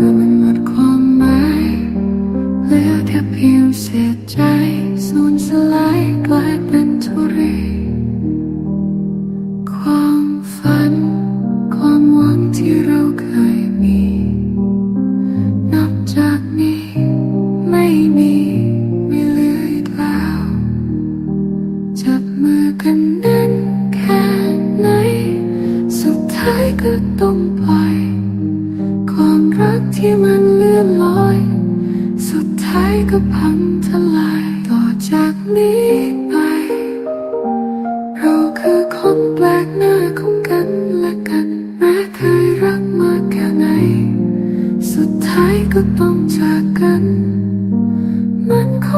เมื่อมัหมดความหมายเหลือแค่เพียงเสียใจสูญสลายกลายเป็นทุเรความฝัน ความหวังที่เราเคยมี นับจากนี้ไม่มีไม่เหลืออีแล้ว จับมือกันแน่นแค่ไหนสุดท้ายก็ต้องปล่อย ที่มันเลื่อนลอย สุดท้ายก็พังทลาย ต่อจากนี้ไป เราคือคนแปลกหน้าของกันและกัน แม้เคยรักมาแค่ไหน สุดท้ายก็ต้องจากกัน มันคง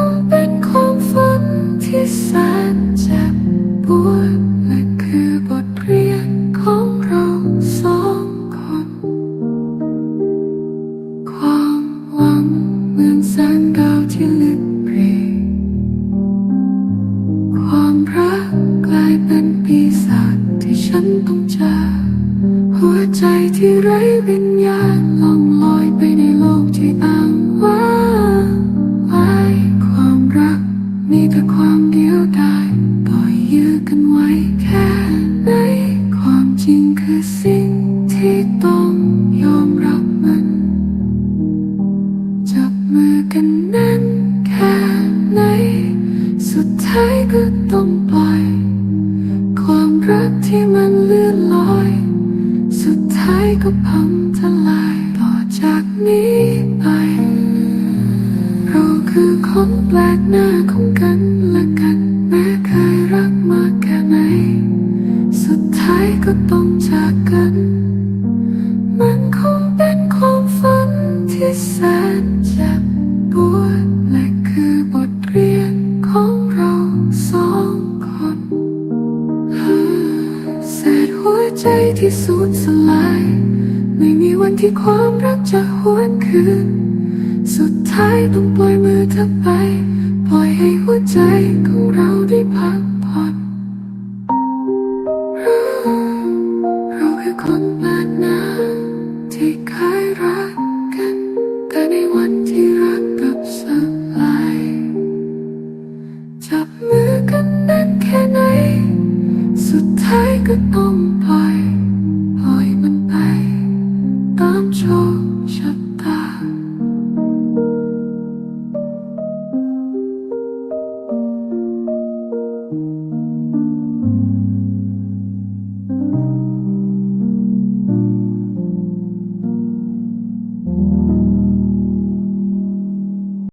ฉันต้องเจอหัวใจที่ไร้วิญญาณล่องลอยไปในโลกที่อ้างว่าไว้ความรัก มีแต่ความเดียวดายต่อยยื้อกันไว้แค่ไหนความจริงคือสิ่งที่ต้องยอมรับมัน จับมือกันแน่นแค่ไหนสุดท้ายก็ต้องปล่อย รักที่มันเลื่อนลอย สุดท้ายก็พังทลายต่อจากนี้ไป เราคือคนแปลกหน้าของกัน ใจที่สูญสลาย ไม่มีวันที่ความรักจะหวนคืน สุดท้ายต้องปล่อยมือเธอไป ปล่อยให้หัวใจของเราได้พักผ่อนเราคือคนแปลกหน้าที่เคยรักกัน แต่ในวันที่รักกับสลายจับมือกันแน่นแค่ไหน สุดท้ายก็ต้องปล่อย